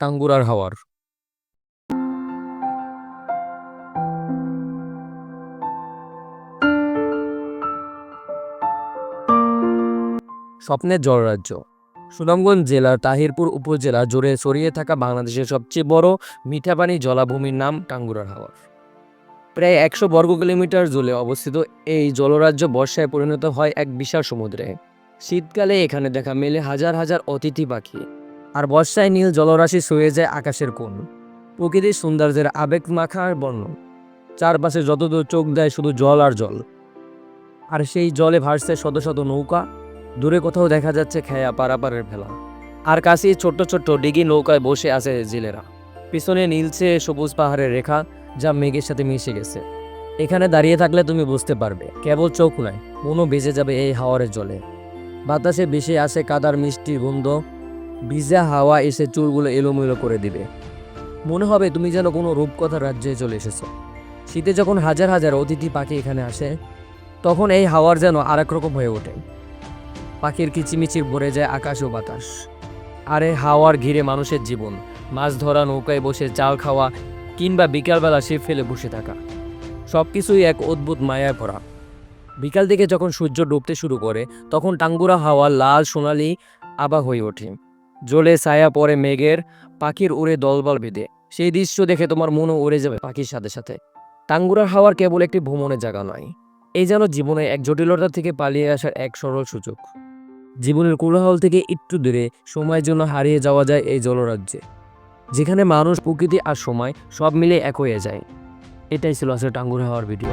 টাঙ্গুরার হাওয়ার। স্বপ্নের জলরাজ্য। সুনামগঞ্জ জেলার তাহিরপুর উপজেলা জুড়ে ছড়িয়ে থাকা বাংলাদেশের সবচেয়ে বড় মিঠাপানি জলাভূমির নাম টাঙ্গুরার হাওর প্রায় একশো বর্গ কিলোমিটার জুড়ে অবস্থিত এই জলরাজ্য বর্ষায় পরিণত হয় এক বিশাল সমুদ্রে। শীতকালে এখানে দেখা মেলে হাজার হাজার অতিথি পাখি। আর বর্ষায় নীল জলরাশি ছুঁয়ে যায় আকাশের কোণ। প্রকৃতির সৌন্দর্যের আবেগ মাখার বর্ণ। চারপাশে যতদূর চোখ দেয় শুধু জল আর জল। আর সেই জলে ভাসছে শত শত নৌকা, দূরে কোথাও দেখা যাচ্ছে খেয়া পারাপারের ভেলা। আর কাছেই ছোট্ট ছোট্ট ডিগি নৌকায় বসে আছে জেলেরা। পিছনে নীলছে সবুজ পাহাড়ের রেখা, যা মেঘের সাথে মিশে গেছে। এখানে দাঁড়িয়ে থাকলে তুমি বুঝতে পারবে, কেবল চোখ নয়, মনও বেজে যাবে এই হাওয়ারের জলে। বাতাসে ভেসে আসে কাদার মিষ্টি গন্ধ ভিজা হাওয়া এসে চুলগুলো এলোমেলো করে দিবে। মনে হবে তুমি যেন কোনো রূপকথার রাজ্যে চলে এসেছ। শীতে যখন হাজার হাজার অতিথি পাখি এখানে আসে, তখন এই হাওয়ার যেন আরেক রকম হয়ে ওঠে। পাখির কিচিমিচির ভরে যায় আকাশ ও বাতাস। আরে, হাওয়ার ঘিরে মানুষের জীবন। মাছ ধরা, নৌকায় বসে চাল খাওয়া, কিংবা বিকালবেলা শিব ফেলে বসে থাকা। সব কিছুই এক অদ্ভুত মায়ায় ভরা। বিকাল দিকে যখন সূর্য ডুবতে শুরু করে, তখন টাঙ্গুরা হাওয়া লাল সোনালি আবা হয়ে ওঠে। জলে ছায়া পড়ে মেঘের পাখির উড়ে দলবল বেঁধে। সেই দৃশ্য দেখে তোমার মনও উড়ে যাবে পাখির সাথে সাথে। টাঙ্গুরার হাওয়ার কেবল একটি ভ্রমণের জায়গা নয় এই যেন জীবনে এক জটিলতা থেকে পালিয়ে আসার এক সরল সুযোগ। জীবনের কোলাহল থেকে একটু দূরে সময়ের জন্য হারিয়ে যাওয়া যায় এই জলরাজ্যে, যেখানে মানুষ প্রকৃতি আর সময় সব মিলে এক হয়ে যায়। এটাই ছিল আসলে টাঙ্গুর হাওয়ার ভিডিও।